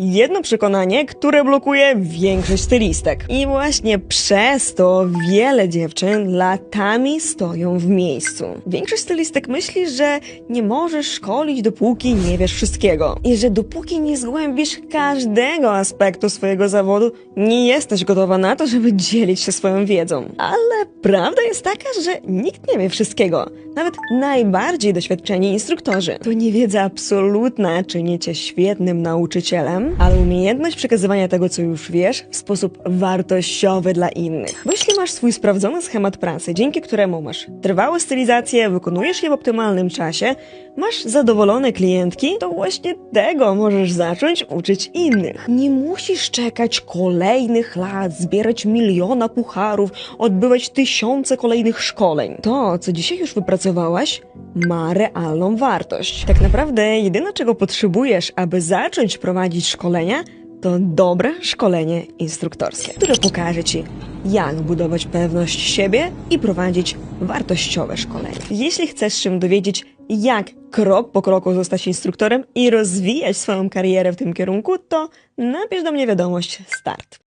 jedno przekonanie, które blokuje większość stylistek. I właśnie przez to wiele dziewczyn latami stoją w miejscu. Większość stylistek myśli, że nie możesz szkolić, dopóki nie wiesz wszystkiego. I że dopóki nie zgłębisz każdego aspektu swojego zawodu, nie jesteś gotowa na to, żeby dzielić się swoją wiedzą. Ale prawda jest taka, że nikt nie wie wszystkiego. Nawet najbardziej doświadczeni instruktorzy. To niewiedza absolutna czyni cię świetnym nauczycielem, ale umiejętność przekazywania tego, co już wiesz, w sposób wartościowy dla innych. Jeśli masz swój sprawdzony schemat pracy, dzięki któremu masz trwałe stylizacje, wykonujesz je w optymalnym czasie, masz zadowolone klientki, to właśnie tego możesz zacząć uczyć innych. Nie musisz czekać kolejnych lat, zbierać miliona pucharów, odbywać tysiące kolejnych szkoleń. To, co dzisiaj już wypracowałaś, ma realną wartość. Tak naprawdę jedyne, czego potrzebujesz, aby zacząć prowadzić szkolenia, to dobre szkolenie instruktorskie, które pokaże Ci, jak budować pewność siebie i prowadzić wartościowe szkolenie. Jeśli chcesz się dowiedzieć, jak krok po kroku zostać instruktorem i rozwijać swoją karierę w tym kierunku, to napisz do mnie wiadomość start.